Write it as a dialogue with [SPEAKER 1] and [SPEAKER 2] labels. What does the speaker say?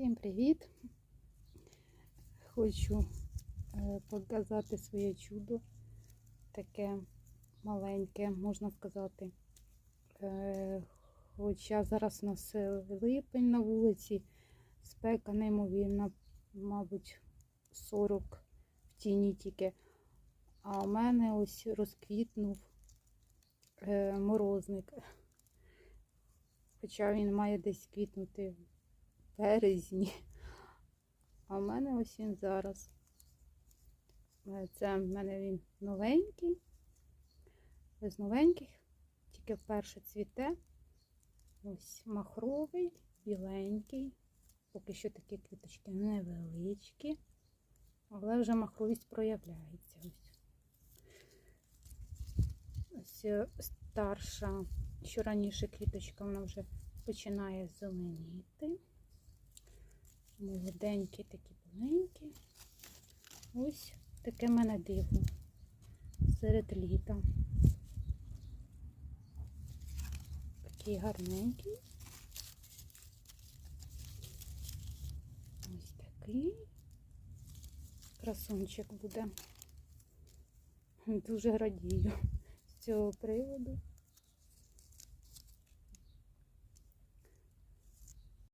[SPEAKER 1] Всім привіт! Хочу е, показати своє чудо. Таке маленьке, можна сказати. Е, Хоча зараз у нас е, липень на вулиці, спека неймовірна, мабуть, 40 в тіні тільки. А у мене ось розквітнув морозник. Хоча він має десь квітнути березні. А в мене ось він зараз. Е, Це в мене він новенький. З новеньких, тільки вперше цвіте. Ось махровий, біленький. Поки що такі квіточки невеличкі, але вже махровість проявляється. Ось. Ось е, старша, що раніше квіточка, вона вже починає зеленіти. Молоденькі такі біленькі. Ось таке мене диво серед літа. Такий гарненький. Ось такий красунчик буде. Дуже радію з цього приводу.